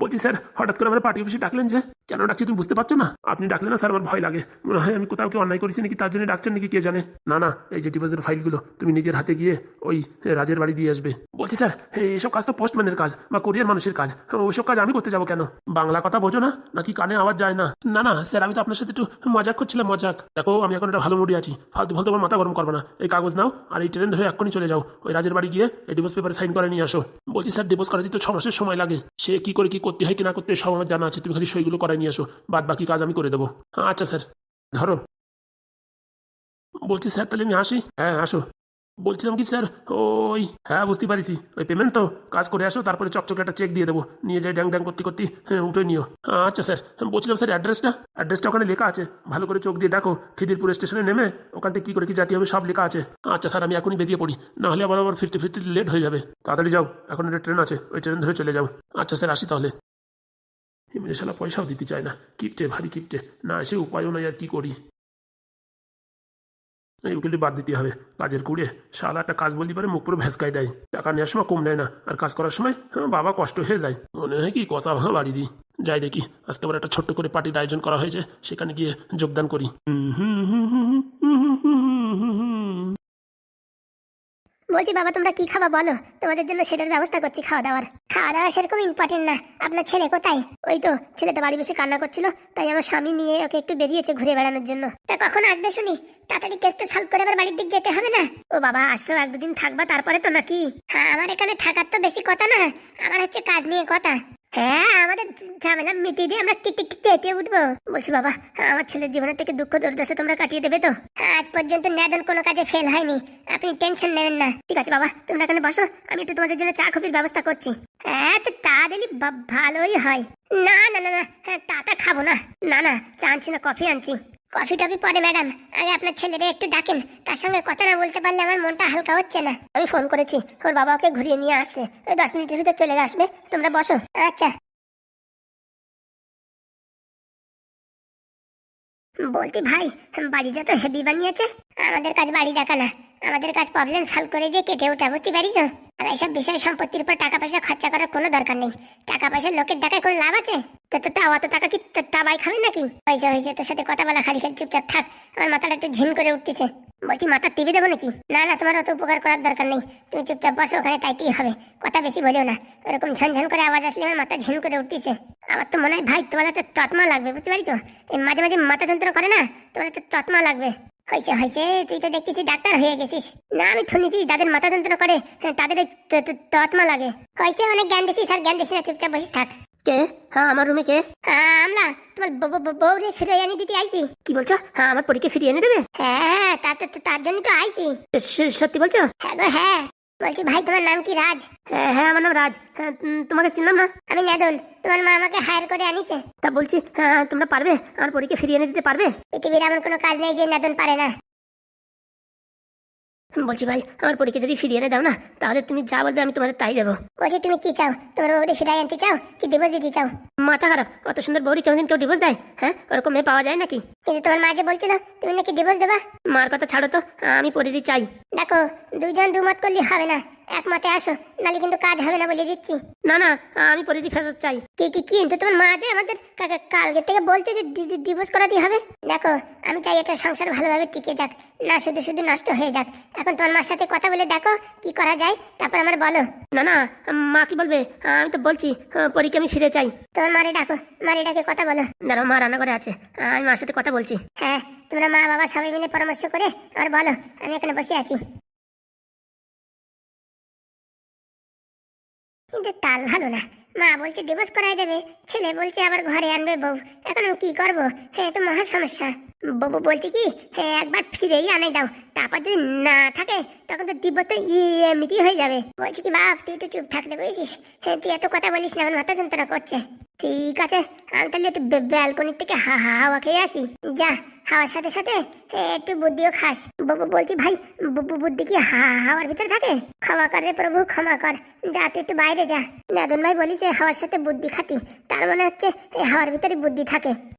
বলছি, স্যার, হঠাৎ করে আমার পার্টি অফিসে ডাকলেন যে? কেন ডাকছি তুমি বুঝতে পারছ না? আপনি ডাকলেন না, স্যার, আমার ভয় লাগে। মনে হয় আমি কোথাও কি অন্যায় করেছি নাকি? তার জন্য ডাকছেন নাকি কে জানে? না না, এই যে ডিভোর্সের ফাইলগুলো তুমি নিজের হাতে গিয়ে ওই রাজের বাড়ি দিয়ে আসবে। বলছি, স্যার, এই এসব কাজ তো পোস্টম্যানের কাজ বা কোরিয়ার মানুষের কাজ। ওইসব কাজ আমি করতে যাব কেন? বাংলা কথা বোঝো না, নাকি কানে আওয়াজ যায় না? না না, স্যার, আমি তো আপনার সাথে একটু মজাক করছিলাম, মজাক। দেখো, আমি এখন একটা ভালো মুডে আছি। ফালতু ফালতু আমার মাথা গরম করব না। এই কাগজ নাও, আর এই ট্রেন ধরে এক্ষুনি চলে যাও। ওই রাজের বাড়ি গিয়ে এই ডিভোর্স পেপারে সাইন করে নিয়ে আসো। বলছি, স্যার ডিভোর্স করাতে তো ছ মাসের সময় লাগে। সে কি করে কি করতে হয়, কি না করতে সব আমার জানা আছে। তুমি খালি সইগুলো করাই নিয়ে আসো বাদ বাকি কাজ আমি করে দেবো। আচ্ছা স্যার। ধরো। বলছি, স্যার, তাহলে আমি আসি। হ্যাঁ আসো। বলছিলাম কি, স্যার? ওই হ্যাঁ বুঝতে পারিছি। ওই পেমেন্ট তো। কাজ করে আসো, তারপরে চকচকে একটা চেক দিয়ে দেবো। নিয়ে যাই ড্যাং ড্যাং করতে করতে হ্যাঁ উঠে নিও। আচ্ছা স্যার বলছিলাম, স্যার অ্যাড্রেসটা অ্যাড্রেসটা ওখানে লেখা আছে। ভালো করে চোখ দিয়ে দেখো। খিদিরপুর স্টেশনে নেমে ওখান থেকে কী করে কি জাতি হবে সব লেখা আছে। আচ্ছা স্যার, আমি এখনই বেরিয়ে পড়ি। না হলে আবার আবার ফিরতে ফিরতে লেট হয়ে যাবে। তাড়াতাড়ি যাও, এখন একটা ট্রেন আছে, ওই ট্রেন ধরে চলে যাও। আচ্ছা স্যার, আসি তাহলে। এমনি শালা পয়সাও দিতে চায় না। কিপটে, ভারী কিপটে। না এসে উপায়ও নাই আর কী করি। উকিলটি বাদ দিতে হবে। কাজের কুড়ে শালা একটা কাজ বলতে পারে মুখ পুরো ভেসকাই দেয়। টাকা নেওয়ার সময় কম নেয় না। আর কাজ করার সময় হ্যাঁ, বাবা কষ্ট হয়ে যায়। মনে হয় কি কষা ভাঙা বাড়ি দিই। যাই দেখি আজকে আবার একটা ছোট্ট করে পার্টির আয়োজন করা হয়েছে সেখানে গিয়ে যোগদান করি। হুম হুম হুম হুম হুম হুম। বলছি, বাবা, তোমরা কি খাবা বলো? তোমাদের জন্য সেটার ব্যবস্থা করছি খাওয়া দাওয়ার। খাওয়া দাওয়া সেরকম ইম্পর্টেন্ট না। আপনার ছেলে কোথায়? ওই তো, ছেলেটা বাড়ি বসে কান্না করছিল, তাই আমার স্বামী নিয়ে ওকে একটু বেরিয়েছে ঘুরে বেড়ানোর জন্য। তা কখন আসবে শুনি? তাড়াতাড়ি কেসটা সলভ করে আবার বাড়ির দিক যেতে হবে না? ও বাবা, আসো এক দুদিন থাকবা, তারপরে তো নাকি? হ্যাঁ আমার এখানে থাকার তো বেশি কথা না। আমার হচ্ছে কাজ নিয়ে কথা। হ্যাঁ আমাদের ঝামেলা মিটিয়ে দিয়ে আমরা চেতে উঠবো। বলছি বাবা আমার ছেলের জীবনের থেকে দুঃখ দুর্দশা তোমরা কাটিয়ে দেবে তো? আজ পর্যন্ত ন্যাদন কোনো কাজে ফেল হয়নি। আপনি টেনশন নেবেন না। ঠিক আছে বাবা তোমরা এখানে বসো আমি একটু তোমাদের জন্য চা কফির ব্যবস্থা করছি। হ্যাঁ তো তা দিলি ভালোই হয়। না না না না হ্যাঁ, টাটা খাব না। না না চা আনছি না কফি আনছি। কফি টফি পরে ম্যাডাম? আগে আপনার ছেলেরে একটু ডাকেন। তার সঙ্গে কথা না বলতে পারলে আমার মনটা হালকা হচ্ছে না। আমি ফোন করেছি। ওর বাবা ওকে ঘুরিয়ে নিয়ে আসছে। ওই দশ মিনিটের ভিতরে চলে আসবে। তোমরা বসো। আচ্ছা। বলতি ভাই বাড়িটা তো হেভি বানিয়েছে। আমাদের কাজ বাড়ি দেখা না। আমাদের কাজ প্রবলেম সলভ করে দিয়ে কেটে ওঠা বুঝতে পারিস আর এইসব বিষয় সম্পত্তির উপর টাকা পয়সা খরচা করার কোনো দরকার নেই। টাকা পয়সা লোকের টাকায় কোনো লাভ আছে? তো তো তাও অত টাকা কি তাবাই খাবে নাকি? হয়েছে হয়েছে, তোর সাথে কথা বলা খালি খালি চুপচাপ থাক। আমার মাথাটা একটু ঝিম করে উঠতেছে। বলছি, মাথা টিভি দেবো নাকি? না না, তোমার অত উপকার করার দরকার নেই। তুমি চুপচাপ বসো, ওখানে তাইতেই হবে? কথা বেশি বলেও না। ওরকম ঝনঝন করে আওয়াজ আসলে আমার মাথা ঝিম করে উঠতেছে। আমার তো মনে হয় ভাই, তোমার তো তৎমা লাগবে, বুঝতে পারিস এই মাঝে মাঝে মাথা যন্ত্রণা করে না? তোমার তো তৎমা লাগবে। হয়েছে হয়েছে। তুই তো দেখতেছি ডাক্তার হয়ে গেছিস। না আমি শুনেছি যাদের মাথা যন্ত্রণা করে হ্যাঁ, তাদের ওই তৎমা লাগে। হয়েছে অনেক জ্ঞান দিছিস আর জ্ঞান দিছিস না চুপচাপ বসিস থাক। কে? হ্যাঁ আমার রুমে কে? আমলা তোমার বউ রে ফিরে এনে দিতে আইছি। কি বলছো? হ্যাঁ আমার পরীক্ষা ফিরিয়ে এনে দেবে? হ্যাঁ তা- তার জন্য তো আইছি। সত্যি বলছো? হ্যাঁ হ্যাঁ। বলছি ভাই তোমার নাম কি রাজ? হ্যাঁ হ্যাঁ আমার নাম রাজ। হ্যাঁ তোমাকে চিনলাম না? আমি নেদন তোমার মা আমাকে হায়ার করে আনিছে। তা বলছি হ্যাঁ তোমরা পারবে? আমার পরীকে ফিরিয়ে এনে দিতে পারবে? পৃথিবীর এমন কোনো কাজ নেই যে নেদন পারে না। বলছি ভাই আমার পরীকে যদি ফিরিয়ে এনে দাও না তাহলে তুমি যা বলবে আমি তোমাদের তাই দেবো। বলছি তুমি কি চাও? তোমার বউরে ফিরাই আনতে চাও? কি ডিভোর্স দিতে চাও? মাথা খারাপ অত সুন্দর বউরি কোনোদিন কেউ ডিভোর্স দেয়? হ্যাঁ ওরকম মেয়ে পাওয়া যায় নাকি? কিন্তু তোমার মা যে বলছিল তুমি নাকি ডিভোর্স দেবা? মার কথা ছাড়ো তো আমি পরিরই চাই। দেখো দুজন দুমত করলে হবে না। একমতে আসো নালে কিন্তু কাজ হবে না বলে দিচ্ছি। না না আমি পরিরই ফেরত চাই। কি কি কিন্তু তোমার মা যে আমাদের কালকে থেকে বলতে যে ডিভোর্স করাতে হবে। দেখো আমি চাই এটা সংসার ভালোভাবে টিকে যাক না শুধু শুধু নষ্ট হয়ে যাক। এখন তোমার মার সাথে কথা বলে দেখো কি করা যায় তারপর আমার বলো। না না মা কি বলবে? আমি তো বলছি পরীক্ষা আমি ফিরে চাই। তোমার মারে ডাকো মারে ডাকে কথা বলো। দাঁড়াও মা রান্না করে আছে। আমি মার সাথে কথা বলছি। হ্যাঁ তোমরা মা বাবা সবাই মিলে পরামর্শ করে আর বলো আমি এখানে বসে আছি। কিন্তু তাল ভালো না। মা বলছে, ডিভোর্স করাই দেবে। ছেলে বলছে, আবার ঘরে আনবে বউ। এখন আমি কি করব? হ্যাঁ তো মহা সমস্যা। বউ বলছে কি হ্যাঁ একবার ফিরেই আনাই দাও। তারপর যদি না থাকে, তখন তো ডিভোর্স তো এমনিতেই হয়ে যাবে। বলছে কি, বাপ, তুই তো চুপ থাকলে বুঝেছিস হ্যাঁ তুই এত কথা বলিস না আমার মাথা যন্ত্রণা করছে। ঠিক আছে, আমি তাহলে একটু ব্যালকনির থেকে হা হা হাওয়া খেয়ে আসি। যা হাওয়ার সাথে সাথে একটু বুদ্ধিও খাস। বলছি ভাই বুদ্ধি কি হা- হাওয়ার ভিতরে থাকে? ক্ষমা কর রে প্রভু, ক্ষমা কর। যা, তুই একটু বাইরে যা। নাদন ভাই বলিস হাওয়ার সাথে বুদ্ধি খাতি। তার মনে হচ্ছে এই হাওয়ার ভিতরে বুদ্ধি থাকে।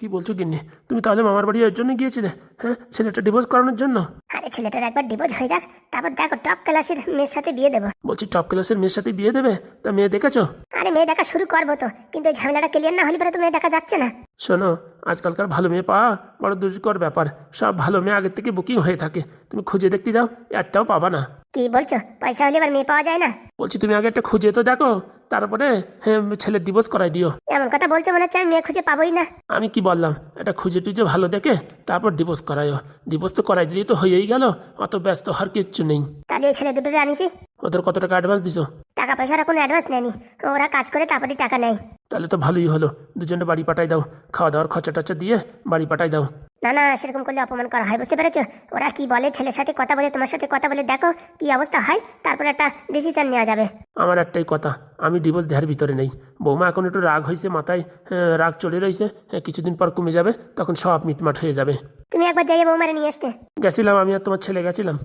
কি বলছো গিন্নি? তুমি তাহলে মামার বাড়ি এর জন্য গিয়েছিলে হ্যাঁ? ছেলেটা ডিভোর্স করানোর জন্য? আরে ছেলেটার একবার ডিভোর্স হয়ে যাক তারপর দেখো টপ ক্লাসের মেয়ের সাথে বিয়ে দেবো। বলছি টপ ক্লাসের মেয়ের সাথে বিয়ে দেবে? তা মেয়ে দেখেছ? আরে মেয়ে দেখা শুরু করব তো কিন্তু এই ঝামেলাটা ক্লিয়ার না হলে পরে তো মেয়ে দেখা যাচ্ছে না। শোনো আজকালকার ভালো মেয়ে পাওয়া বড় দুষ্কর ব্যাপার। সব ভালো মেয়ে আগের থেকে বুকিং হয়ে থাকে। তুমি খুঁজে দেখতে যাও একটাও পাবা না। কি বলছো? পয়সা হলে এবার মেয়ে পাওয়া যায় না? বলছি তুমি আগে একটা খুঁজে তো দেখো তারপরে হ্যাঁ, ছেলের ডিভোর্স করাই দিও। এমন কথা বলছো মনে হচ্ছে আমি মেয়ে খুঁজে পাবোই না। আমি কি বললাম? এটা খুঁজে টুজে ভালো দেখে তারপর ডিভোর্স করাইও ডিভোর্স তো করাই দিলেই তো হয়েই গেল অত ব্যস্ত হওয়ার কিচ্ছু নেই। তাহলে এই ছেলে দুটোরে আনিছি। ওদের কত টাকা অ্যাডভান্স দিছো? টাকা পয়সার কোনো অ্যাডভান্স নেয়নি। ওরা কাজ করে তারপরে টাকা নেয়। তাহলে তো ভালোই হলো। দুজনে বাড়ি পাঠাই দাও। খাওয়া দাওয়ার খরচা টরচা দিয়ে বাড়ি পাঠাই দাও। না না সেরকম করলে অপমান করা হয়, বুঝতে পেরেছ? ওরা কি বলে ছেলের সাথে কথা বলে, তোমার সাথে কথা বলে দেখো কি অবস্থা হয়, তারপর একটা ডিসিশন নেওয়া যাবে। আমার একটাই কথা আমি ডিভোর্স দেওয়ার ভিতরে নেই। বৌমা এখন একটু রাগ হয়েছে মাথায় হ্যাঁ, রাগ চলে রয়েছে হ্যাঁ, কিছুদিন পর কমে যাবে তখন সব মিটমাট হয়ে যাবে। তুমি একবার যাইয়ে বৌমারে নিয়ে আসতে। গেছিলাম আমি আর তোমার ছেলে গেছিলাম।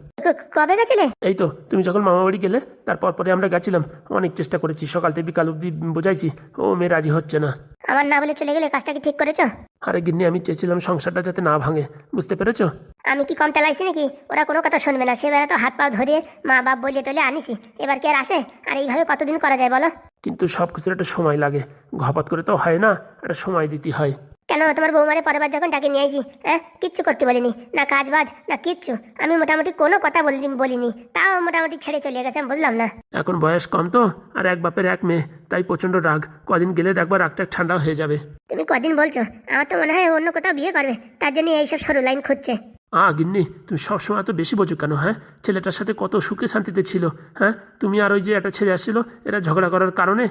কবে গেছিলে? এই তো তুমি যখন মামা বাড়ি গেলে তারপর পরে আমরা গেছিলাম। অনেক চেষ্টা করেছি সকাল থেকে বিকাল অবধি বোঝাইছি ও মেয়ে রাজি হচ্ছে না। আমার না বলে চলে গেলে কাজটা কি ঠিক করেছ? আরে গিন্নি আমি চেয়েছিলাম সংসারটা যাতে না ভাঙে বুঝতে পেরেছ? আমি কি কম তেলাইছি নাকি? ওরা কোনো কথা শুনবে না। সেবার তো হাত পা ধরে মা বাপ বলে টলে আনিছি। এবার কি আর আসে? আর এইভাবে কতদিন করা যায় বলো? কিন্তু সব কিছুর একটা সময় লাগে। ঘপাত করে তো হয় না একটা সময় দিতে হয়। কেন? তোমার বৌমারে পরের বার যখন ডাকে নিয়ে আইছি হ্যাঁ? কিচ্ছু করতে বলিনি। না কাজ বাজ না কিচ্ছু। আমি মোটামুটি কোনো কথা বলিনি বলিনি। তাও মোটামুটি ছেড়ে চলে গেছে আমি বুঝলাম না। এখন বয়স কম তো আর এক বাপের এক মেয়ে তাই প্রচণ্ড রাগ। কদিন গেলে দেখবার রাগটা ঠান্ডা হয়ে যাবে। তুমি কদিন বলছো? আমার তো মনে হয় অন্য কোথাও বিয়ে করবে। তার জন্য এইসব সরু লাইন খুঁজছে। আ গিন্নি তুমি সবসময় এত বেশি বোঝো কেন হ্যাঁ? ছেলেটার সাথে কত সুখে শান্তিতে ছিল হ্যাঁ? তুমি আর ওই যে একটা ছেলে আসছিল এরা ঝগড়া করার কারণে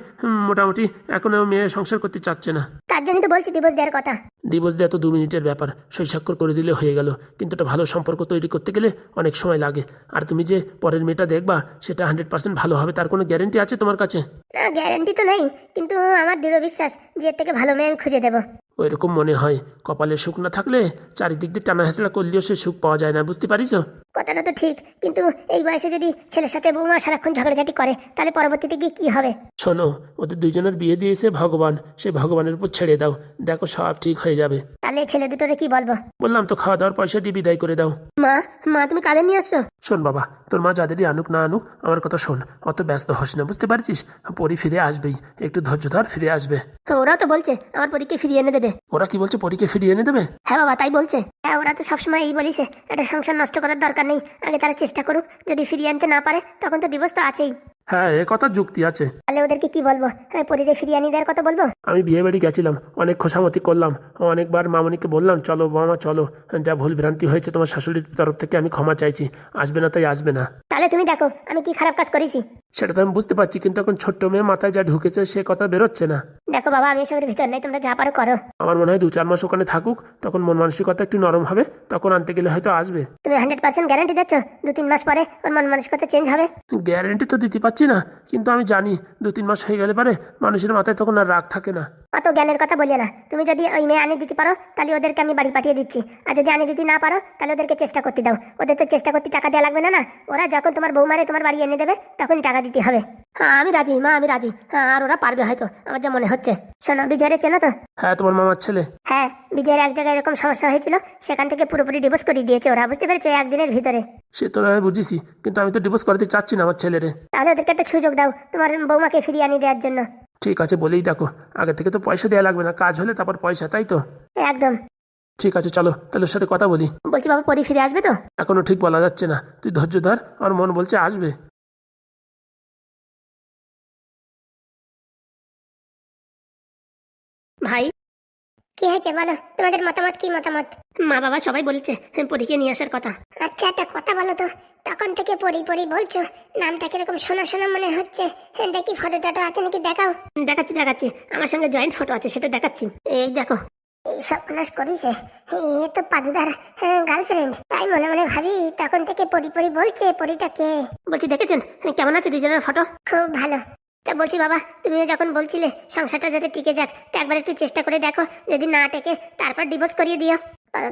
মোটামুটি এখনও মেয়ে সংসার করতে চাচ্ছে না। তার জন্যই তো বলছি ডিভোর্স দেওয়ার কথা। ডিভোর্স দেওয়া তো দু মিনিটের ব্যাপার সই স্বাক্ষর করে দিলে হয়ে গেল। কিন্তু একটা ভালো সম্পর্ক তৈরি করতে গেলে অনেক সময় লাগে। আর তুমি যে পরের মেয়েটা দেখবা সেটা হান্ড্রেড পার্সেন্ট ভালো হবে তার কোনো গ্যারেন্টি আছে তোমার কাছে? না গ্যারান্টি তো নেই কিন্তু আমার দৃঢ় বিশ্বাস যে এর থেকে ভালো মেয়ে আমি খুঁজে দেবো। ওই রকম মনে হয়। কপালে সুখ না থাকলে চারিদিক দিয়ে টানা হেসড়া করলেও সে সুখ পাওয়া যায় না বুঝতে পারিস? কথাটা তো ঠিক কিন্তু এই বয়সে যদি ছেলের সাথে বৌমা সারাক্ষণ ঝগড়াঝাটি করে তাহলে পরবর্তীতে গিয়ে কি হবে? শোনো ওদের দুইজনের বিয়ে দিয়েছে ভগবান সে ভগবানের উপর ছেড়ে দাও। দেখো সব ঠিক হয়ে যাবে। তাহলে ছেলে দুটোরে কি বলব? বললাম তো খাওয়া দাওয়ার পয়সা দিয়ে বিদায় করে দাও। মা মা তুমি কাদের নিয়ে আসছো? শোন বাবা তোর মা যাদেরই আনুক না আনুক আমার কথা শোন। অত ব্যস্ত হস না বুঝতে পারছিস? পরি ফিরে আসবেই। একটু ধৈর্য ধর ফিরে আসবে। ওরা তো বলছে আমার পরীকে ফিরিয়ে এনে দেবে। ওরা কি বলছে পরীকে ফিরিয়ে এনে দেবে? হ্যাঁ বাবা তাই বলছে। হ্যাঁ ওরা তো সবসময় এই বলিছে একটা সংসার নষ্ট করার দরকার নেই আগে তারা চেষ্টা করুক যদি ফিরিয়ে আনতে না পারে তখন তো ডিভোর্স তো আছেই। হ্যাঁ এ কথা যুক্তি আছে। তাহলে ওদেরকে কি বলব? হ্যাঁ পরিরে ফিরিয়ে আনি দেওয়ার কথা বলব? আমি বিয়ে বাড়ি গেছিলাম অনেক খোসামতি করলাম অনেকবার মামনিকে বললাম চলো মামা চলো যা ভুল ভ্রান্তি হয়েছে তোমার শাশুড়ির তরফ থেকে আমি ক্ষমা চাইছি আসবে না তাই আসবে না। তাহলে তুমি দেখো আমি কি খারাপ কাজ করেছি। সেটা তো আমি বুঝতে পারছি কিন্তু এখন ছোট্ট মেয়ে মাথায় যা ঢুকেছে সে কথা বেরোচ্ছে না। দেখো বাবা আমি এসবের ভিতর নেই তোমরা যা পারো করো। আমার মনে হয় দু চার মাস ওখানে থাকুক তখন মন মানসিকতা একটু নরম হবে তখন আনতে গেলে হয়তো আসবে। তুমি হান্ড্রেড পার্সেন্ট গ্যারান্টি দিচ্ছ? দু তিন মাস পরে ওর মন মানসিকতা চেঞ্জ হবে? গ্যারেন্টি তো দিতে পারছি না কিন্তু আমি জানি দু তিন মাস হয়ে গেলে পরে মানুষের মাথায় তখন আর রাগ থাকে না। অত জ্ঞানের কথা বলিও না। তুমি যদি ওই মেয়ে আনে দিতে পারো তাহলে ওদেরকে আমি বাড়ি পাঠিয়ে দিচ্ছি। আর যদি আনে দিতে না পারো তাহলে ওদেরকে চেষ্টা করতে দাও। ওদের তো চেষ্টা করতে টাকা দেওয়া লাগবে না না? ওরা যখন তোমার বৌমারে তোমার বাড়ি এনে দেবে তখন টাকা দিতে হবে। হ্যাঁ আমি রাজি মা আমি রাজি। হ্যাঁ আর ওরা পারবে হয়তো আমার যা মনে হচ্ছে। শোনো বিজয়ের চেনো তো? হ্যাঁ তোমার মামার ছেলে। হ্যাঁ বিজয়ের এক জায়গায় এরকম সমস্যা হয়েছিল সেখান থেকে পুরোপুরি ডিভোর্স করে দিয়েছে ওরা বুঝতে পেরেছ? একদিনের ভিতরে। সে তো আমি বুঝেছি কিন্তু আমি তো ডিভোর্স করতে চাচ্ছি না আমার ছেলেরে। তাহলে ওদেরকে একটা সুযোগ দাও তোমার বৌমাকে ফিরিয়ে আনি দেওয়ার জন্য। ঠিক আছে বলেই দেখো। আগে থেকে তো পয়সা দেওয়া লাগবে না কাজ হলে তারপর পয়সা তাই তো? একদম। ঠিক আছে চলো তাহলে সাথে কথা বলি। বলছি বাবা পরি ফিরে আসবে তো? এখনও ঠিক বলা যাচ্ছে না। তুই ধৈর্য ধর আমার মন বলছে আসবে। ভাই কি হয়েছে বলো? তোমাদের মতামত কি মতামত? মা বাবা সবাই বলছে পরীকে নিয়ে আসার কথা। আচ্ছা একটা কথা বলো তো। তখন থেকে পরি পরি বলছো নামটা কীরকম শোনা শোনা মনে হচ্ছে? দেখি ফটো টটো আছে নাকি দেখাও। দেখাচ্ছি দেখাচ্ছি। আমার সঙ্গে জয়েন্ট ফটো আছে সেটা দেখাচ্ছি। এই দেখো এই সর্বনাশ করিছে। এ তো পাদুদার গার্লফ্রেন্ড তাই মনে মনে ভাবি তখন থেকে পরি পরি বলছে পরিটা কে? বলছি দেখেছেন? কেমন আছে দুজনের ফটো খুব ভালো। তা বলছি বাবা তুমিও যখন বলছিলে সংসারটা যাতে টিকে যাক তা একবার একটু চেষ্টা করে দেখো যদি না টেকে তারপর ডিভোর্স করিয়ে দিও।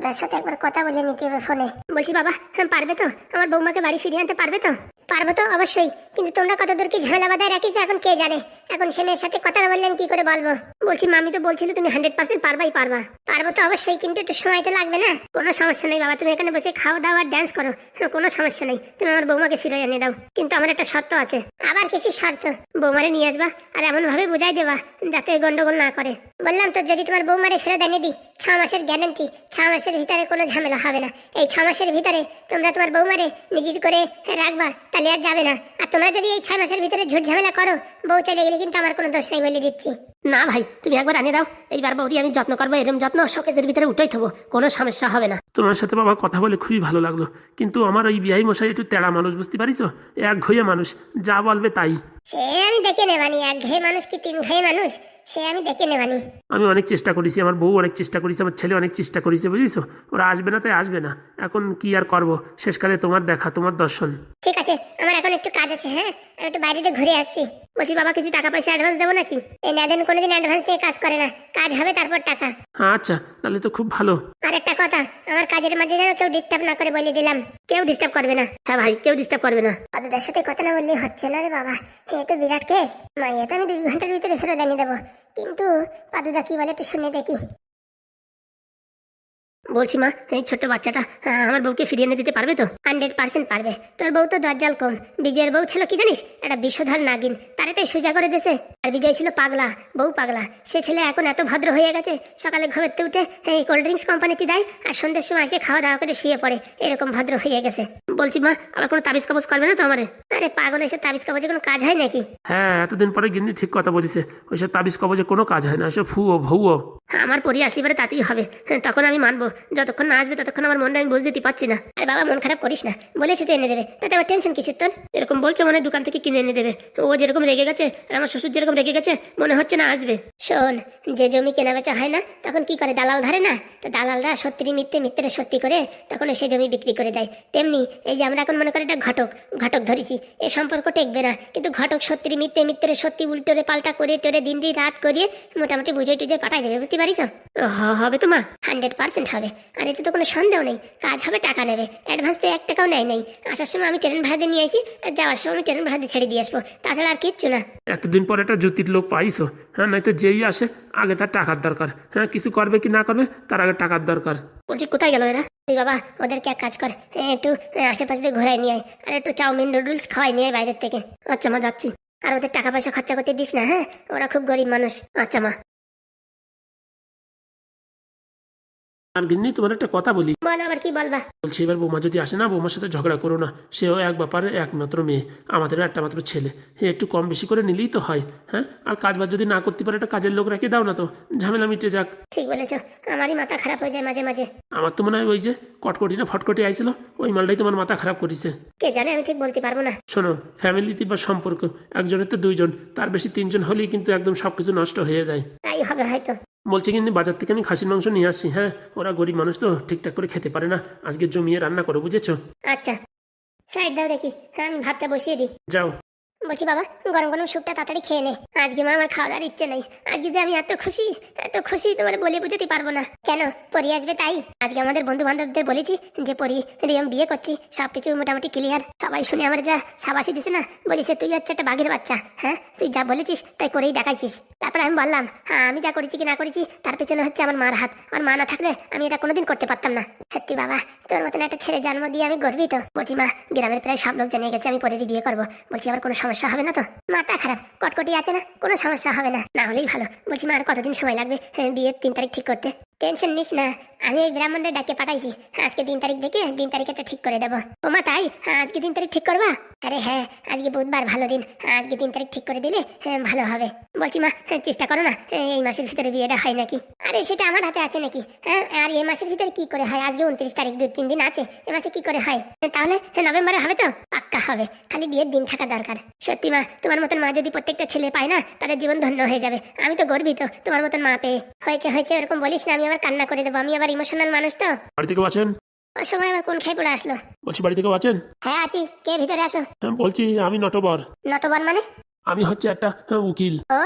তার সাথে একবার কথা বলে নিতে হবে ফোনে বলছি বাবা হ্যাঁ পারবে তো? আমার বৌমাকে বাড়ি ফিরিয়ে আনতে পারবে তো? পারব তো অবশ্যই কিন্তু তোমরা কত দূর কি ঝামেলা বাধায় রাখিস এখন কে জানে? এখন সে মেয়ের সাথে কথা না বললে আমি কি করে বলব? বলছি মামি তো বলছিল তুমি হান্ড্রেড পার্সেন্ট পারবাই পারবা। পারব তো অবশ্যই কিন্তু একটু সময় তো লাগবে না। কোনো সমস্যা নেই বাবা তুমি এখানে বসে খাওয়া দাওয়া আর ড্যান্স করো। হ্যাঁ, কোনো সমস্যা নেই। তুমি আমার বৌমাকে ফিরে এনে দাও। কিন্তু আমার একটা শর্ত আছে। আবার কিছু শর্ত। বৌমারে নিয়ে আসবা আর এমন ভাবে বুঝাই দেবা যাতে গন্ডগোল না করে। বললাম তো যদি তোমার বৌমারে ফেরত এনে দিই ছ মাসের গ্যারান্টি ছ মাসের ভিতরে কোনো ঝামেলা হবে না। এই ছ মাসের ভিতরে তোমরা তোমার বৌমারে নিজের করে রাখবা তাহলে আর যাবে না। আর তোমরা যদি এই ছ মাসের ভিতরে ঝুট ঝামেলা করো বউ চলে গেলে কিন্তু আমার কোনো দোষ নেই বলে দিচ্ছি। না ভাই তুমি একবার আনে দাও। এইবার বৌদি আমি যত্ন করব এরম যত্ন শোকেসের ভিতরে উঠেই থবো কোনো সমস্যা হবে না। তোমার সাথে বাবা কথা বলে খুবই ভালো লাগল। কিন্তু আমার ওই বিয়াই মশাই একটু তেড়া মানুষ বুঝতে পারিস এক ঘইয়া মানুষ যা বলবে তাই। সে আমি দেখে নেবানি এক ঘেয়ে মানুষ কি তিন ঘেয়ে মানুষ? সে আমি দেখে নেবানি। আমি অনেক চেষ্টা করেছি আমার বউ অনেক চেষ্টা করেছে আমার ছেলে অনেক চেষ্টা করেছে বুঝিস ওরা আসবে না তাই আসবে না। এখন কি আর করব? শেষকালে তোমার দেখা তোমার দর্শন। ঠিক আছে একটু কাজ আছে হ্যাঁ? একটু বাইরে দিয়ে ঘুরে আসছি। বলছি বাবা কিছু টাকা পয়সা অ্যাডভান্স দেবো নাকি? এই নাদেন কোনোদিন অ্যাডভান্স দিয়ে কাজ করে না। কাজ হবে তারপর টাকা। আচ্ছা তাহলে তো খুব ভালো। আর একটা কথা আমার কাজের মাঝে যেন কেউ ডিস্টার্ব না করে বলে দিলাম। কেউ ডিস্টার্ব করবে না। হ্যাঁ ভাই কেউ ডিস্টার্ব করবে না। পাদুদার সাথে কথা না বললে হচ্ছে না রে বাবা। এ তো বিরাট কেস মাইয়া তো আমি দুই ঘণ্টার ভিতরে ফেরত এনে দেবো। কিন্তু পাদুদা কি বলে একটু শুনে দেখি। বলছি মা এই ছোট্ট বাচ্চাটা আমার বউকে ফিরিয়ে এনে দিতে পারবে তো? হান্ড্রেড পার্সেন্ট পারবে। তোর বউ তো দরজাল কম। বিজয়ের বউ ছিল কি জানিস? একটা বিষধর নাগিন। তারে তাই সোজা করে দিয়েছে। আর বিজয় ছিল পাগলা বউ পাগলা। সে ছেলে এখন এত ভদ্র হয়ে গেছে সকালে ঘুমেতে উঠে এই কোল্ড ড্রিঙ্কস কোম্পানিতে দেয় আর সন্ধ্যের সময় এসে খাওয়া দাওয়া করে শুয়ে পড়ে। এরকম ভদ্র হয়ে গেছে। বলছি মা আবার কোনো তাবিজ কবজ করবে না তো আমারে? আরে পাগল এসে তাবিজ কাগজে কোনো কাজ হয় নাকি? হ্যাঁ এতদিন পরে গিন্নি ঠিক কথা বলিছে ওইসব তাবিজ কবজে কোনো কাজ হয় না ওইসব ফুয়ো ভৌও আমার পরি আসলে পারে তাতেই হবে। তখন আমি মানবো। যতক্ষণ না আসবে ততক্ষণ আমার মনটা আমি বুঝতে দিতে পারছি না। আরে বাবা মন খারাপ করিস না। বলেছি তো এনে দেবে। তাতে আবার টেনশন কিসের তোর? এরকম বলছো মনে দোকান থেকে কিনে এনে দেবে। ও যেরকম রেগে গেছে আর আমার শ্বশুর যেরকম রেগে গেছে মনে হচ্ছে না আসবে। শোন যে জমি কেনা বেচা হয় না তখন কি করে দালাল ধরে না? তো দালালরা সত্যি মিথ্যে মিথ্যে সত্যি করে তখন সে জমি বিক্রি করে দেয়। তেমনি এই যে আমরা এখন মনে করি এটা ঘটক ঘটক ধরেছি এ সম্পর্ক টেকবে না। কিন্তু ঘটক সত্যি মিথ্যে মিথ্যে সত্যি উল্টোরে পাল্টা করে টোরে দিন দিন রাত করিয়ে মোটামুটি বুঝে টুঝে পাঠাই দেবে বুঝতে পারিস? হবে তো মা। হান্ড্রেড পার্সেন্ট হবে। আর এতে তো কোনো সন্দেহ নেই। কাজ হবে টাকা নেবে। অ্যাডভান্স তো এক টাকাও নেয় নেই। আসার সময় আমি ট্রেন ভাড়া নিয়ে আসি আর যাওয়ার সময় আমি ট্রেন ভাড়া ছেড়ে দিয়ে আসব। তাছাড়া আর কিচ্ছু না। এতদিন পর একটা জ্যোতির লোক পাইছো হ্যাঁ? নয়তো যেই আসে আগে তার টাকার দরকার। হ্যাঁ কিছু করবে কি না করবে তার আগে টাকার দরকার। বলছি কোথায় গেল এরা? তুই বাবা ওদেরকে এক কাজ কর। একটু আশেপাশে দিয়ে ঘোরাই নিয়ে আয়। আর একটু চাউমিন নুডলস খাওয়াই নিয়ে বাইরের থেকে। আচ্ছা মা যাচ্ছি। আর ওদের টাকা পয়সা খরচা করতে দিস না হ্যাঁ? ওরা খুব গরিব মানুষ। আচ্ছা মা। আর গিন্নি তোমার একটা কথা বলি। বল আবার কি বলবা? বলছি এবার বৌমা যদি আসে না বৌমার সাথে ঝগড়া করো না। সেও এক ব্যাপারে একমাত্র মেয়ে আমাদেরও একটা মাত্র ছেলে। হ্যাঁ একটু কম বেশি করে নিলেই তো হয় হ্যাঁ? আর কাজ বাজ যদি না করতে পারে একটা কাজের লোক রেখে দাও না তো। ঝামেলা মিটে যাক। ঠিক বলেছ আমারই মাথা খারাপ হয়ে যায় মাঝে মাঝে। আমার তো মনে হয় ওই যে কটকটি না ফটকটি আইছিল ওই মালটাই তোমার মাথা খারাপ করেছে। কে জানে আমি ঠিক বলতে পারব না। শোনো ফ্যামিলিতে বা সম্পর্ক একজনের তো দুইজন তার বেশি তিনজন হলেই কিন্তু একদম সবকিছু নষ্ট হয়ে যায়। তাই হবে হয়তো। বলছি কিন্তু বাজার থেকে আমি খাসির মাংস নিয়ে আসছি হ্যাঁ। ওরা গরিব মানুষ তো ঠিকঠাক করে খেতে পারে না। আজকে জমিয়ে রান্না করো বুঝেছ? আচ্ছা। সাইড দাও দেখি। হ্যাঁ আমি ভাতটা বসিয়ে দিই। যাও। বলছি, বাবা, গরম গরম স্যুপটা তাড়াতাড়ি খেয়ে নে। আজকে মা আমার খাওয়া দাওয়ার ইচ্ছে নেই। আজকে যে আমি এত খুশি এত খুশি তোমার বলে বুঝাতে পারব না। কেন? পরি আসবে তাই। আজকে আমাদের বন্ধু বান্ধবদের বলেছি যে, পরি, রিয়াম বিয়ে করছি, সবকিছু মোটামুটি ক্লিয়ার সবাই শুনে আমার যা সাবাসি দিছে না বলিস তুই হচ্ছে একটা বাঘের বাচ্চা হ্যাঁ? তুই যা বলেছিস, তাই করেই দেখাইছিস। তারপর আমি বললাম হ্যাঁ আমি যা করেছি কি না করেছি, তার পেছনে হচ্ছে আমার মার হাত। আমার মা না থাকলে আমি এটা কোনোদিন করতে পারতাম না। সত্যি বাবা, তোর মতন একটা ছেলে জন্ম দিয়ে আমি গর্বিত। বলছি, মা, গ্রামের প্রায় সব লোক জেনে গেছে আমি পরেরই বিয়ে করব। বলছি আমার কোনো সমস্যা হবে না তো? মাথা খারাপ কটকটি আছে না? কোনো সমস্যা হবে না। না হলেই ভালো। বলছি মা আর কতদিন সময় লাগবে? হ্যাঁ, বিয়ের তিন তারিখ ঠিক করতে। টেনশন নিস না। আমি এই ব্রাহ্মণদের ডাকে পাঠাইছি। আজকে তিন তারিখ দেখে দিন তারিখটা ঠিক করে দেবো। ওমা তাই? আজকে তিন তারিখ ঠিক করবা? আরে হ্যাঁ আজকে বুধবার ভালো দিন। আজকে তিন তারিখ ঠিক করে দিলে হ্যাঁ, ভালো হবে। বলছি মা হ্যাঁ, চেষ্টা করো না। হ্যাঁ, এই মাসের ভিতরে বিয়েটা হয় নাকি? আরে সেটা আমার হাতে আছে নাকি? হ্যাঁ আর এই মাসের ভিতরে কি করে হয়? আজকে উনত্রিশ তারিখ দু তিন দিন আছে। এ মাসে কি করে হয়? তাহলে নভেম্বরে হবে তো? পাক্কা হবে। খালি বিয়ের দিন থাকা দরকার। সত্যি মা তোমার মতন মা যদি প্রত্যেকটা ছেলে পায় না তাদের জীবন ধন্য হয়ে যাবে। আমি তো গর্বিত তোমার মতন মা পেয়ে। হয়েছে হয়েছে এরকম বলিস না আমি আবার কান্না করে দেবো। আমি আবার ইমোশনাল মানুষ তো। বাড়ি থেকে আছেন? ওই সময় আবার কোন খাই পড়ে আসলো? বলছি বাড়ি থেকে আছেন? হ্যাঁ আছি। কে ভিতরে আসো? হ্যাঁ বলছি আমি নটবর। নটবর মানে? আমি হচ্ছে একটা আহ, উকিল। ও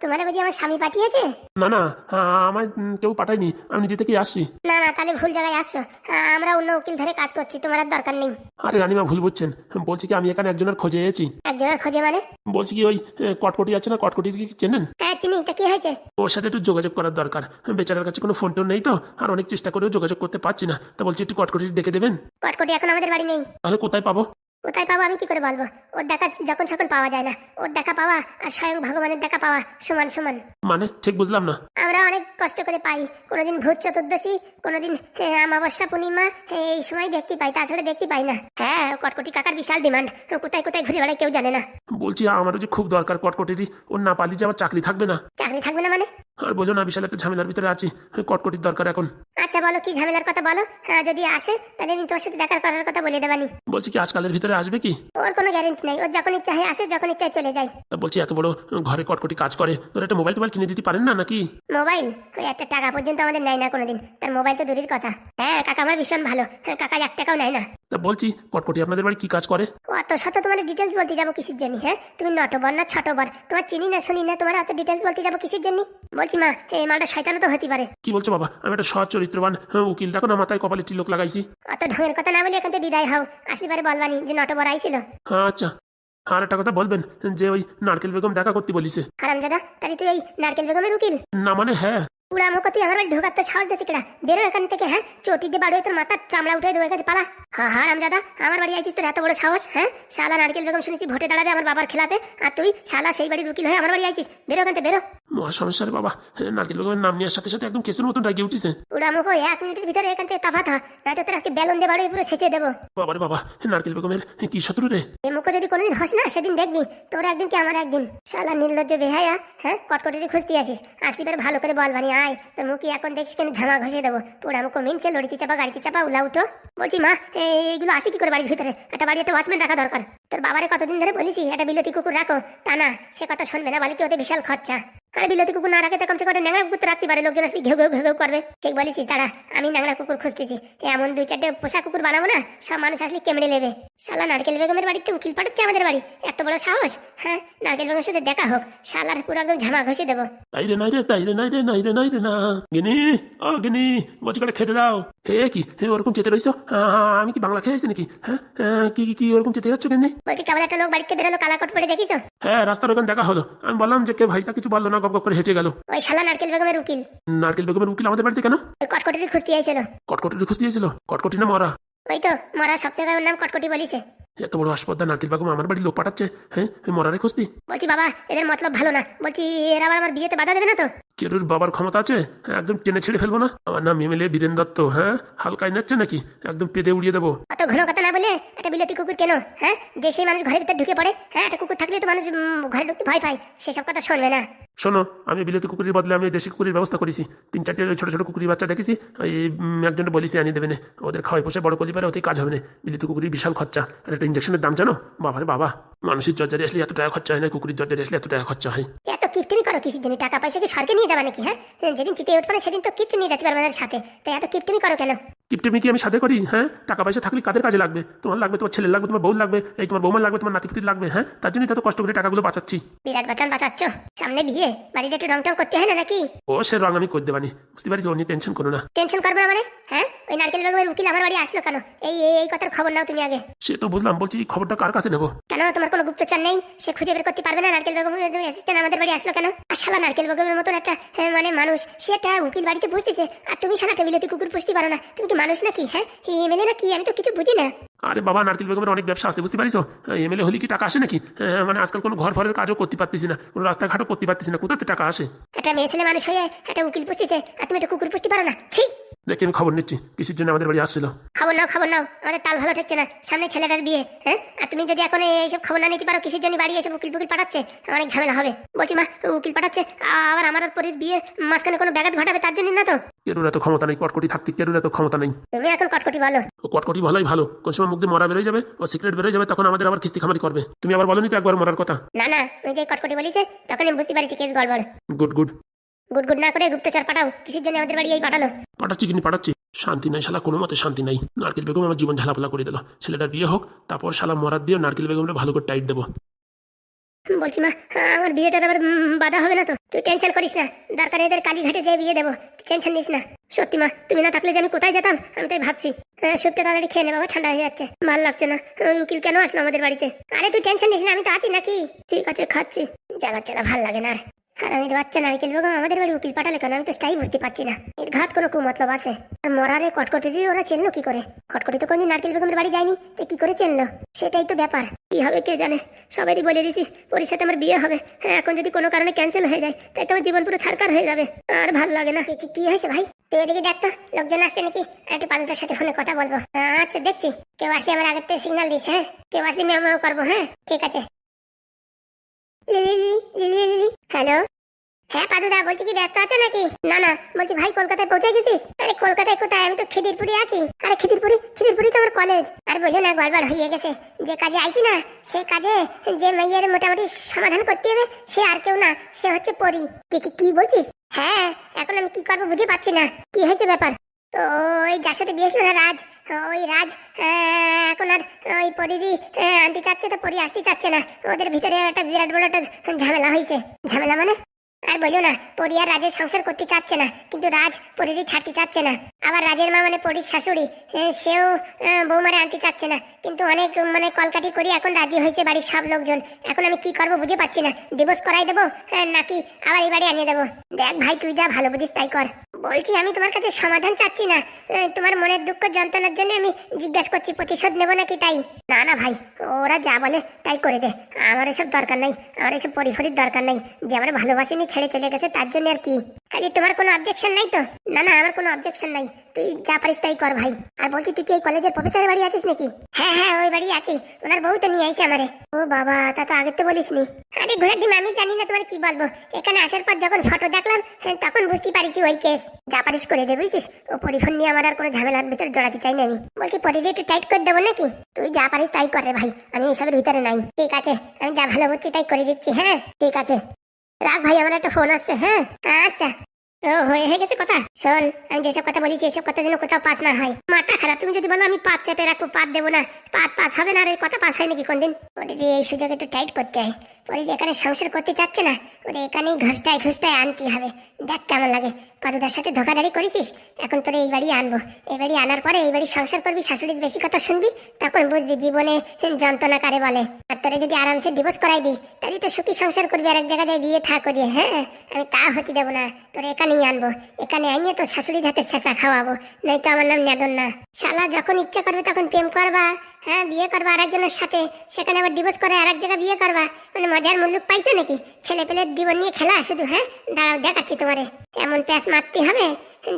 তোমার বুঝি আমার স্বামী পাঠিয়েছে? না না আমায় কেউ পাঠায়নি। আমি নিজে থেকেই আসছি। না না তাহলে ভুল জায়গায় আসছো। আমরা অন্য উকিল ধরে কাজ করছি তোমার আর দরকার নেই। আরে রানিমা ভুল বুঝছেন। বলছি কি আমি এখানে একজনের খোঁজে এসেছি। একজনের খোঁজে মানে? বলছি কি ওই কটকটি আছে না কটকটির কি চেনেন? হ্যাঁ চিনি। তা কি হয়েছে? ওর সাথে একটু যোগাযোগ করার দরকার। বেচারার কাছে কোনো ফোন টোন নেই তো আর অনেক চেষ্টা করেও যোগাযোগ করতে পারছি না। তা বলছি একটু কটকটি ডেকে দেবেন? কটকটি এখন আমাদের বাড়ি নেই। তাহলে কোথায় পাবো? কোথায় পাবো আমি কি করে বলব? ওর দেখা যখন সখন পাওয়া যায় না। ওর দেখা পাওয়া আর স্বয়ং ভগবানের দেখা পাওয়া সমান সমান। মানে? ঠিক বুঝলাম না। আমরা অনেক কষ্ট করে পাই। কোনোদিন ভূত চতুর্দশী কোনোদিন অমাবস্যা পূর্ণিমা এই সময় দেখতে পাই তাছাড়া দেখতে পাই না। হ্যাঁ কটকটি কাকার বিশাল ডিমান্ড। কোথায় কোথায় ঘুরে বেড়ায় কেউ জানে না। বলছি আমারও যে খুব দরকার কটকটিরই। ওর না পালি যে আমার চাকরি থাকবে না। চাকরি থাকবে না মানে? আর বোঝো না বিশাল একটা ঝামেলার ভিতরে আছি। কটকটির দরকার এখন। আচ্ছা বলো কি ঝামেলার কথা বলো? হ্যাঁ যদি আসে তাহলে আমি তোর সাথে দেখা করার কথা বলে দেবানি। বলছি কি আজকালের ভিতরে আসবে কি? ওর কোনো গ্যারেন্টি নাই। ওর যখন ইচ্ছা হয় আসে যখন ইচ্ছা চলে যায়। তা বলছি এত বড় ঘরে কটকটি কাজ করে। তোর একটা মোবাইল টোবাইল কিনে দিতে পারেন না নাকি? মোবাইল? ওই একটা টাকা পর্যন্ত আমাদের নেয় না কোনোদিন। তার মোবাইল তো দূরের কথা। হ্যাঁ কাকা আমার ভীষণ ভালো। হ্যাঁ কাকা এক টাকাও নেয় না। তা বলছি কটকটি আপনাদের বাড়ি কি কাজ করে? অত শত তোমার ডিটেলস বলতে যাব কিসের জন্য হ্যাঁ? তুমি নটবর না ছটবর? তোমার চিনি না শুনি না তোমার অত ডিটেলস বলতে যাব কিসের জন্য? বলছি মা এই মালটা শয়তানও তো হতে পারে। কি বলছো বাবা আমি একটা সৎ চরিত্রবান উকিল দেখো না মাথায় কপালে টিলক লাগাইছি। অত ঢঙের কথা না বলে এখান থেকে বিদায় হও আসতে পারে বলবানি যে নটবর আইছিল। হ্যাঁ আচ্ছা। আর একটা কথা বলবেন যে ওই নারকেল বেগম দেখা করতে বলিছে। হারামজাদা তাহলে তুই এই নারকেল বেগমের উকিল? না মানে হ্যাঁ। পুরা মুখ তুই আমার ঢোকার তো সাহস দিতে কেডা বেরো এখান থেকে হ্যাঁ? চটি দিয়ে বাড়ি তোর মাথার চামড়া উঠে দেবো, এখানে পালা। হা হা, রামজাদা, আমার বাড়ি আইছিস তোর এত বড় সাহস হ্যাঁ? শালা নারকেল বেগম শুনেছি ভোটে দাঁড়াবে আমার বাবার খেলাতে, আর তুই শালা সেই বাড়ির উকিল হয়ে আমার বাড়ি আইছিস। বেরো এখান থেকে, বেরো। মহা সমস্যা রে বাবা। হ্যাঁ, নারকেল বেগমের নাম নেওয়ার সাথে সাথে একদম কেসের মতন ডাকিয়ে উঠেছে। পুরা মুখ এক মিনিটের ভিতরে এখান থেকে তফাত হ নয়তো তোর আজকে বেলুন দিয়ে বাড়ি পুরো ছেঁচে দেবো। বাবারে বাবা নারকেল বেগমের কি শত্রু রে? এই মুখে যদি কোনোদিন হস না সেদিন দেখবি তোর একদিন কি আমার একদিন। শালা নির্লজ্জ বেহায়া হ্যাঁ কটকটি খুঁজতে আসিস। আসতে পারে ভালো করে বল বানি আয়। তোর মুখে এখন দেখছিস কেন ঝামা ঘষে দেবো। পোড়া মুখ মিনছে লড়িতে চাপা গাড়িতে চাপা উলা উঠো। বলছি মা এই- এইগুলো আসি কি করে বাড়ির ভিতরে? একটা বাড়ি একটা ওয়াচম্যান রাখা দরকার। তোর বাবারে কতদিন ধরে বলিস একটা বিলতি কুকুর রাখো। তা না সে কথা শুনবে না বলে কি ওতে বিশাল খরচা। আর বিলতি কুকুর না রাখে তো কমসে কম ন্যাংরা কুকুর রাখতে পারে, লোকজন আসলে ঘেউ ঘেউ ঘেউ ঘেউ করবে। ঠিক বলেছিস দাঁড়া আমি ন্যাংরা কুকুর খুঁজতেছি। এমন দুই চারটে পোষা কুকুর বানাবো না, সব মানুষ আসলে কেমড়ে নেবে। শালা নারকেল বেগমের বাড়িতে উকিল পাঠাচ্ছে আমাদের বাড়ি। এত বড় সাহস? হ্যাঁ নারকেল বেগমের সাথে দেখা হোক। শালার পুরো একদম ঝামা ঘষে দেবো। তাই রে নাই রে তাই রে নাই রে নাই রে নাই রে না। গিনি ও গিনি বলছি করে খেতে দাও। হে কি? হে ওরকম চেতে রইছো? আমি কি বাংলা খেয়েছি নাকি? হ্যাঁ আহ, কি কি- কি ওরকম চেতে যাচ্ছ কেন বলছি কেমন একটা লোক বাড়িতে বেরোলো কালাকট পরে দেখিছো? হ্যাঁ রাস্তার ওখানে দেখা হলো। আমি বললাম যে কে ভাইটা কিছু বলল না গপ করে হেঁটে গেল। ওই শালা নারকেল বেগমের উকিল। নারকেল বেগমের উকিল আমাদের বাড়িতে কেন? কটকটির খুঁজতে আইছিল কটকটি খুঁজতে দিয়েছিল কটকটি না মরা? ওই তো মরা সব জায়গায় ওর নাম কটকটি বলিছে। এত বড় হাসপাতাল নারকেল বেগম আমার বাড়ির লোক পাঠাচ্ছে হ্যাঁ? মরারে খুঁজতি বলছি বাবা এদের মতলব ভালো না। বলছি এরা আবার আমার বিয়েতে বাধা দেবে না তো? কেরুর বাবার ক্ষমতা আছে? হ্যাঁ একদম টেনে ছেড়ে ফেলব না। আমার নাম এমএলএ বীরেন দত্ত হ্যাঁ? হালকায় নাচ্ছে নাকি? একদম পেদে উড়িয়ে দেবো। অত ঘন কথা না বলে একটা বিলেতি কুকুর কেন হ্যাঁ? দেশে মানুষ ঘরের ভিতর ঢুকে পড়ে হ্যাঁ? একটা কুকুর থাকলে তো মানুষ ঘরে ঢুকতে ভয় পায়। সেসব কথা শুনবে না। শোনো আমি বিলেতি কুকুরের বদলে আমি দেশি কুকুরের ব্যবস্থা করেছি। তিন চারটে ছোট ছোট কুকুরের বাচ্চা দেখেছি। এই উম, একজনকে বলিছি আনিয়ে দেবে না। ওদের খাওয়াই পোষে বড় করলে পারে ওতেই কাজ হবে না। বিলেতি কুকুরের বিশাল খরচা। একটা ইঞ্জেকশনের দাম জানো? বাবারে বাবা। মানুষের জ্বর আসলে এত টাকা খরচা হয় না, কুকুরের জ্বর আসলে এত টাকা খরচা হয়। এত কিপটিমি করো কিসের জন্য টাকা পয়সা কি সরকে নিয়ে যাবা নাকি হ্যাঁ? যেদিন চিতে উঠবে না সেদিন তো কিচ্ছু নিয়ে যেতে পারবে না সাথে। তাই এত কিপটিমি করো কেন? টিপটিপি কি আমি সাথে করি হ্যাঁ? টাকা পয়সা থাকলে কাদের কাজে লাগবে? তোমার লাগবে তোমার ছেলে লাগবে তোমার বউ লাগবে এই তোমার বৌমার লাগবে তোমার নাতিপুতির লাগবে হ্যাঁ? তার জন্যই তো কষ্ট করে টাকাগুলো বাঁচাচ্ছি। বিরাট বাচান বাঁচাচ্ছ। সামনে বিয়ে বাড়িতে একটু রং টং করতে হয় না নাকি? ও সে রং আমি করে দেবানি বুঝতে পারিস ও নিয়ে টেনশন করো না। টেনশন করবে না মানে? হ্যাঁ? ওই নারকেল বেগমের উকিল আমার বাড়ি আসলো কেন? এই এই- এই কথার খবর নাও তুমি আগে। সে তো বুঝলাম বলছি এই খবরটা কার কাছে নেব? কেন? তোমার কোনো গুপ্তচর নেই? সে খুঁজে বের করতে পারবে না নারকেল বেগম অ্যাসিস্ট্যান্ট আমাদের বাড়ি আসলো কেন? আর শালা নারকেল বগলের মতন একটা মানে মানুষ সে একটা উকিল বাড়িতে বসতেছে আর তুমি শালা টেবিলেতে কুকুর পুষতে পারো না। তুমি কি মানুষ নাকি হ্যাঁ? এমএলএ নাকি? আমি তো কিছু বুঝি না। আরে বাবা নারকেল বেগমের অনেক ব্যবসা আছে বুঝতে পারিস এমএলএ হলে কি টাকা আসে নাকি? মানে আজকাল কোনো ঘর ঘরের কাজও করতে পারতেছি না কোনো রাস্তাঘাটও করতে পারতেছি না কোথাতে টাকা আসে? একটা মেয়ে ছেলে মানুষ হয়ে একটা উকিল পুষতেছে আর তুমি একটা কুকুর পুষতে পারো না। ছি! দেখি আমি খবর নিচ্ছি কিসের জন্য আমাদের বাড়ি আসছিল? খবর নাও খবর নাও আমাদের তাল ভালো ঠেকছে না সামনে ছেলেটার বিয়ে হ্যাঁ? আর তুমি যদি এখন এইসব খবর না নিতে পারো কিসের জন্য বাড়ি এসব উকিল টুকিল পাঠাচ্ছে? অনেক ঝামেলা হবে। বলছি মা উকিল পাঠাচ্ছে আবার আমার পরের বিয়ে মাঝখানে কোনো ব্যাঘাত ঘটাবে তার জন্য না তো? কেরুর এত ক্ষমতা নেই কটকটি থাকতে কেরুর এত ক্ষমতা নেই। তুমি এখন কটকটি ও কটকটি ভালোই ভালো কোন সময় মুখ দিয়ে মরা বেরোয় যাবে ও সিক্রেট বেরোয় যাবে তখন আমাদের আবার কিস্তি খামারি করবে। তুমি আবার বলনি তো একবার মরার কথা। না না তুমি যে কটকটি বলিছে তখন আমি বুঝতে পারছি কেস গড়বড়। Good good. গুড গুড না করে গুপ্তচর পাঠাও। কিসের জন্য আমাদের বাড়ি এই পাঠালো? পাঠাচ্ছি কিনি পাঠাচ্ছি। শান্তি নাই শালা কোনো মতে শান্তি নাই। নারকেল বেগম আমার জীবন ঝালাপালা করে দিল। ছেলেটার বিয়ে হোক তারপর শালা মরার দিয়ে নারকেল বেগমটা ভালো করে টাইট দেবো। বলছি মা আমার বিয়েটা আবার বাধা হবে না তো? তুই টেনশন করিস না। দরকার এদের কালীঘাটে যেয়ে বিয়ে দেবো। তুই টেনশন নিস না। সত্যি মা তুমি না থাকলে যে আমি কোথায় যেতাম? আমি তাই ভাবছি। সুপটা তাড়াতাড়ি খেয়ে নে বাবা ঠান্ডা হয়ে যাচ্ছে। ভালো লাগছে না। উকিল কেন আসলো আমাদের বাড়িতে? আরে তুই টেনশন নিস না আমি তো আছি নাকি? ঠিক আছে খাচ্ছি। জ্বালাচ্ছে না ভালো লাগে না আর আমি বাচ্চা নারকেল বেগম আমাদের বাড়ি উকিল পাঠালে কেন? আমি তো সেটাই বুঝতে পারছি না। এর ঘাত কোনো কুমতলব আছে? আর মরারে কটকটি ওরা চেনলো কি করে? কটকটি তো কোনদিন নারকেল বেগমের বাড়ি যায়নি, তো কি করে চেনলো? সেটাই তো ব্যাপার। কি হবে কে জানে? সবারই বলে দিছি পরির সাথে আমার বিয়ে হবে। হ্যাঁ এখন যদি কোনো কারণে ক্যান্সেল হয়ে যায়, তাই তো আমার জীবন পুরো ছাড়কার হয়ে যাবে। আর ভালো লাগে না। কি কি হয়েছে ভাই? তুই এদিকে দেখ তো, লোকজন আসছে নাকি? একটু পালুদার সাথে ফোনে কথা বলব। আচ্ছা দেখছি। কেউ আসলে আমার আগের থেকে সিগন্যাল দিস হ্যাঁ? কেউ আসলে মেও করব হ্যাঁ? ঠিক আছে। হ্যালো? হ্যাঁ পাদুদা, বলছি কি ব্যস্ত আছো নাকি? না না, বলছি ভাই কলকাতায় পৌঁছে গেছিস? আরে, কলকাতায় কোথায়? আমি তো খিদিরপুরি আছি। আরে, খিদিরপুরি খিদিরপুরি তো আমার কলেজ আর বোঝো না, গড়বড় হয়ে গেছে। যে কাজে আইছি না, সে কাজে যে মেয়ের মোটামুটি সমাধান করতে হবে, সে আর কেউ না, সে হচ্ছে পরি। কি কি বলছিস? হ্যাঁ এখন আমি কি করব বুঝে পাচ্ছি না। কি হয়েছে ব্যাপার? তো ওই যার সাথে বিয়ে না রাজ ওই রাজ এখন আর ওই পরিদি আনতে চাচ্ছে তো পরি আসতে চাচ্ছে না। ওদের ভিতরে একটা বিরাট বড় একটা ঝামেলা হয়েছে ঝামেলা মানে? আর বলো না পরি আর রাজের সংসার করতে চাচ্ছে না কিন্তু রাজ পরিদি ছাড়তে চাচ্ছে না। আবার রাজের মা মানে পরির শাশুড়ি সেও আহ, বৌমারে আনতে চাচ্ছে না। কিন্তু অনেক মানে কলকাটি করি এখন রাজি হয়েছে বাড়ির সব লোকজন। এখন আমি কি করব বুঝে পাচ্ছি না। দিবস করাই দেবো নাকি আবার এই বাড়ি আনিয়ে দেবো? দেখ ভাই তুই যা ভালো বুঝিস তাই কর। বলছি, আমি তোমার কাছে সমাধান চাচ্ছি না। তোমার মনের দুঃখ যন্ত্রণার জন্য আমি জিজ্ঞাসা করছি, প্রতিশোধ নেব নাকি তাই? না না ভাই, ওরা যা বলে তাই করে দে। আমার এসব দরকার নাই, আমার এসব পরিফরির দরকার নাই। যে আমার ভালোবাসিনি ছেড়ে চলে গেছে, তার জন্য আর কি। খালি তোমার কোনো অবজেকশন নাই তো? না না আমার কোনো অবজেকশন নাই। তুই যা পারিস তাই কর ভাই। আর বলছি তুই কি এই কলেজের প্রফেসরের বাড়ি আছিস নাকি? হ্যাঁ হ্যাঁ ওই বাড়ি আছি। ওনার বউ তো নিয়ে আইছে আমারে। ও বাবা তা তো আগে তো বলিসনি। আরে ঘোড়ার ডিম আমি জানি না তোমার কি বলব। এখানে আসার পর যখন ফটো দেখলাম হ্যাঁ, তখন বুঝতে পারিছি ওই কেস যা পারিস করে দে বুঝছিস? ও পরিফোন নিয়ে আমার আর কোনো ঝামেলার ভিতরে জড়াতে চাই না আমি। বলছি পরে দিয়ে একটু টাইট করে দেবো নাকি? তুই যা পারিস তাই কর ভাই। আমি এসবের ভিতরে নাই। ঠিক আছে আমি যা ভালো বুঝছি তাই করে দিচ্ছি হ্যাঁ? ঠিক আছে। রাখ ভাই আমার একটা ফোন আসছে হ্যাঁ? আচ্ছা। ও, হয়ে গেছে কথা। শোন, আমি যেসব কথা বলেছি, এসব কথা যেন কোথাও পাস না হয়। মাথা খারাপ, তুমি যদি বলো আমি পাত চেপে রাখব পাত দেবো না পাত পাস হবে না এই কথা পাস হয় নাকি কোনদিন? ওটা যে, এই সুযোগ একটু টাইট করতে হয় পরে যে এখানে সংসার করতে চাচ্ছে না ওরে এখানেই ঘরটায় ঘুষটায় আনতে হবে। দেখ কেমন লাগে। পাদুদার সাথে ধোকাধারি করেছিস? এখন তোরে এই বাড়ি আনব। এই বাড়ি আনার পরে এই বাড়ি সংসার করবি, শাশুড়ির বেশি কথা শুনবি, তখন বুঝবি জীবনে যন্ত্রণা কারে বলে। আর তোরে যদি আরামসে ডিভোর্স করাই দিই, তাহলে তো সুখী সংসার করবি আর এক জায়গায় যাই বিয়ে থা করিয়ে হ্যাঁ? আমি তা হতে দেবো না। তোর এখানেই আনব। এখানে আনিয়ে তো শাশুড়ির হাতে ছেঁচা খাওয়াবো। নয়তো আমার নাম নেদন না। শালা যখন ইচ্ছা করবে তখন প্রেম করবা। হ্যাঁ বিয়ে করবা আরেকজনের সাথে। সেখানে আবার ডিভোর্স করে আরেক জায়গায় বিয়ে করবা। মানে মজার মুল্লুক পাইছে নাকি? ছেলে পেলের জীবন নিয়ে খেলা শুধু হ্যাঁ? দাঁড়াও, দেখাচ্ছি তোমারে। এমন প্যাঁচ মারতে হবে?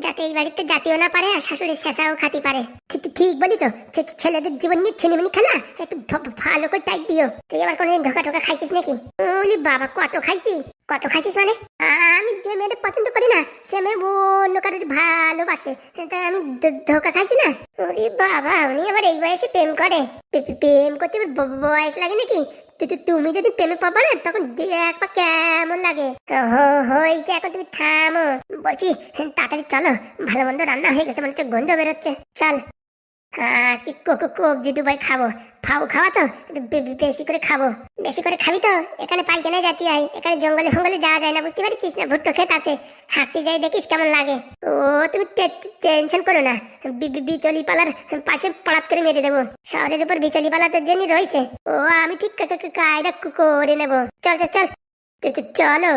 যাতে এই বাড়িতে জাতিও না পারে আর শাশুড়ির চেঁচাও খাতি পারে। ঠিক বলিছ। ছেলেদের জীবন নিয়ে ছেলেমেনি খেলা? একটু ভালো করে টাইট দিও। তুই আবার কোনোদিন ধোকা টোকা খাইছিস নাকি? ওলি বাবা, কত খাইছি? কত খাইছিস মানে? আমি যে মেয়েটা পছন্দ করি না, সে মেয়ে অন্য কারোর ভালোবাসে। তাই আমি ধোকা খাইছি না? ওরে বাবা, উনি আবার এই বয়সে প্রেম করে। প্রেম করতে বয়স লাগে নাকি? তুমি যদি প্রেমে পাবা না, তখন দেখবা কেমন লাগে? হয়েছে, এখন তুমি থামো। বলছি, তাড়াতাড়ি চলো, ভালো মন্দ রান্না হয়ে গেছে মানে গন্ধ বেরোচ্ছে। চল। আজকে কবজি ডুবাই খাব। ফাউ খাওয়া তো? বেশি করে খাব। বেশি করে খাবি তো? এখানে পাইখানায় জাতি হয় এখানে জঙ্গলে ফঙ্গলে যাওয়া যায় না, বুঝতে পারছিস না? ভুট্টো ক্ষেত আছে। হাঁটতে যাই দেখিস কেমন লাগে। ও, তুমি টেনশন করো না। বিচলি পালার পাশে পড়াত করে মেরে দেবো। শহরের উপর বিচলি পালা তো জেনি রয়েছে। ও, আমি ঠিক কায়দা করে নেব। চল চল চল। চলো।